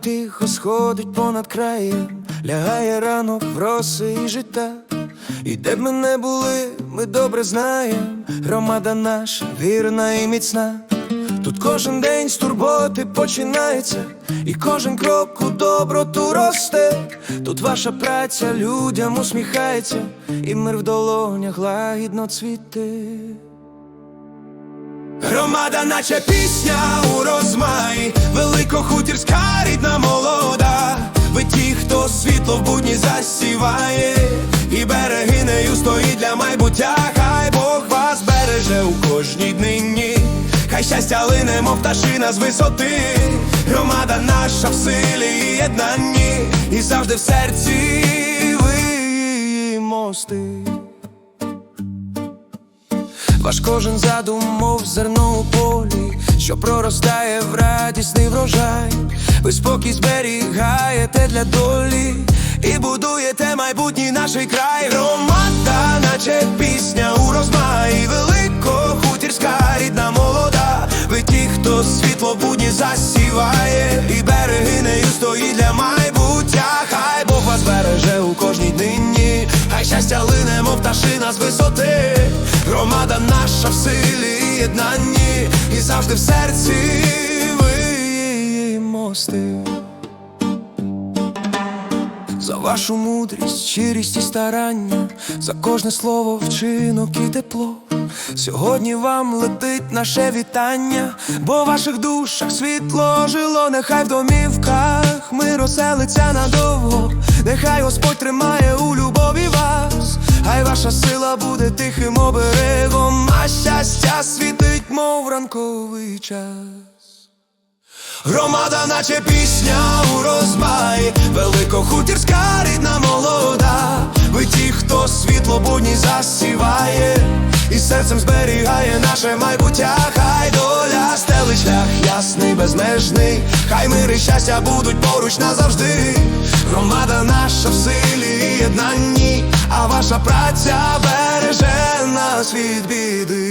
тихо сходить понад краєм, лягає ранок в роси і жита. І де б ми не були, ми добре знаємо, громада наша вірна і міцна. Тут кожен день з турботи починається, і кожен крок у доброту росте. Тут ваша праця людям усміхається, і мир в долонях лагідно цвіте. Громада, наче пісня у розмаї, великохутірська рідна молода. Ви ті, хто світло в будні засіває, і береги нею стоїть для майбуття. Хай Бог вас береже у кожній днині. Хай щастя лине, мов пташина з висоти. Громада наша в силі і єднанні, і завжди в серці ви мости. Ваш кожен задум, мов зерно у полі, що проростає в радісний врожай. Ви спокій зберігаєте для долі і будуєте майбутній наш край. Громада, наче пісня у розмаї, великохутірська рідна молода. Ви ті, хто світло будні засіває, і береги нею стоїть для майбуття. Хай Бог вас береже у кожній днині, хай щастя лине, мов пташина з висоти. Громада наша в силі і єднанні, і завжди в серці ви мости. За вашу мудрість, щирість і старання, за кожне слово, вчинок і тепло. Сьогодні вам летить наше вітання, бо в ваших душах світло жило, нехай в домівках мир оселиться надовго, нехай Господь тримає у любові вас, хай ваша сила буде тихим оберегом, а щастя світить, мов ранковий час. Громада, наче пісня у розмаї, великохутірська рідна молода. Ви ті, хто світло будні засіває, і серцем зберігає наше майбуття. Хай доля стелить шлях ясний, безмежний, хай мир і щастя будуть поруч назавжди. Громада наша в силі і єднанні, а ваша праця береже нас від біди.